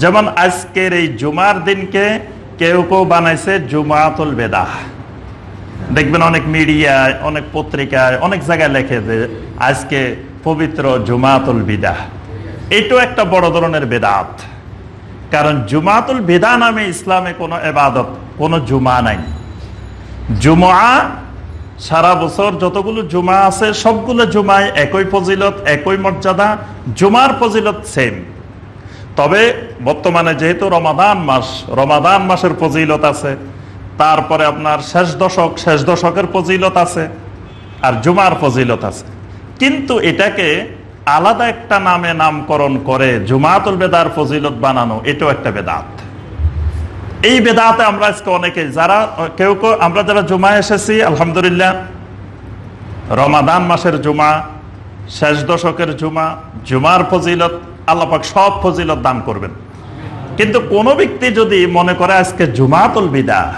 যেমন আজকের এই জুমার দিনকে কেউ কেউ বানাইছে জুমাতুল বেদা। দেখবেন অনেক মিডিয়ায় অনেক পত্রিকায়, অনেক জায়গায় লেখে যে আজকে পবিত্র জুমাতুল বিদা। এটাও একটা বড় ধরনের বেদাত। কারণ জুমাতুল বিদা নামে ইসলামে কোনো এবাদত, কোনো জুমা নাই। জুমা, সারা বছর যতগুলো জুমা আছে, সবগুলো জুমায় একই ফজিলত, একই মর্যাদা, জুমার ফজিলত সেম। তবে বর্তমানে যেহেতু রমাদান মাস, রমাদান মাসের ফজিলত আছে, তারপরে আপনার শেষ দশক, শেষ দশকের ফজিলত আছে আর জুমার ফজিলত আছে। কিন্তু এটাকে আলাদা একটা নামে নামকরণ করে জুমাতুল বেদার ফজিলত বানানো, এটাও একটা বেদাত। এই বেদাতে আমরা আজকে অনেকে যারা, কেউ কেউ, আমরা যারা জুমা এসেছি, আলহামদুলিল্লাহ, রমাদান মাসের জুমা, শেষ দশকের জুমা, জুমার ফজিলত আল্লাপাক সব ফজিলত দান করবেন। কিন্তু কোন ব্যক্তি যদি মনে করে আজকে জুমাতুল বিদা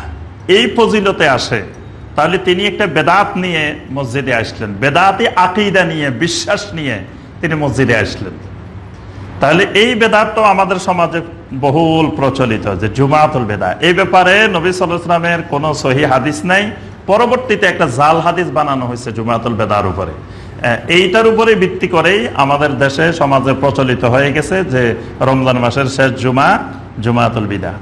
এই ফজিলতে আসে, তাহলে তিনি একটা বেদাত নিয়ে মসজিদে আসলেন। বেদাতি আকিদা নিয়ে, বিশ্বাস নিয়ে তিনি মসজিদে আসলেন। তাহলে এই বেদাত আমাদের সমাজে বহুল প্রচলিত যে জুমাতুল বেদা। এই ব্যাপারে নবী সালামের কোনো সহি হাদিস নাই। পরবর্তীতে একটা জাল হাদিস বানানো হয়েছে জুমাতুল বেদার উপরে। এইটার উপরে ভিত্তি করেই আমাদের দেশে সমাজে প্রচলিত হয়ে গেছে যে রমজান মাসের শেষ জুমা জুমাতুল বিদা।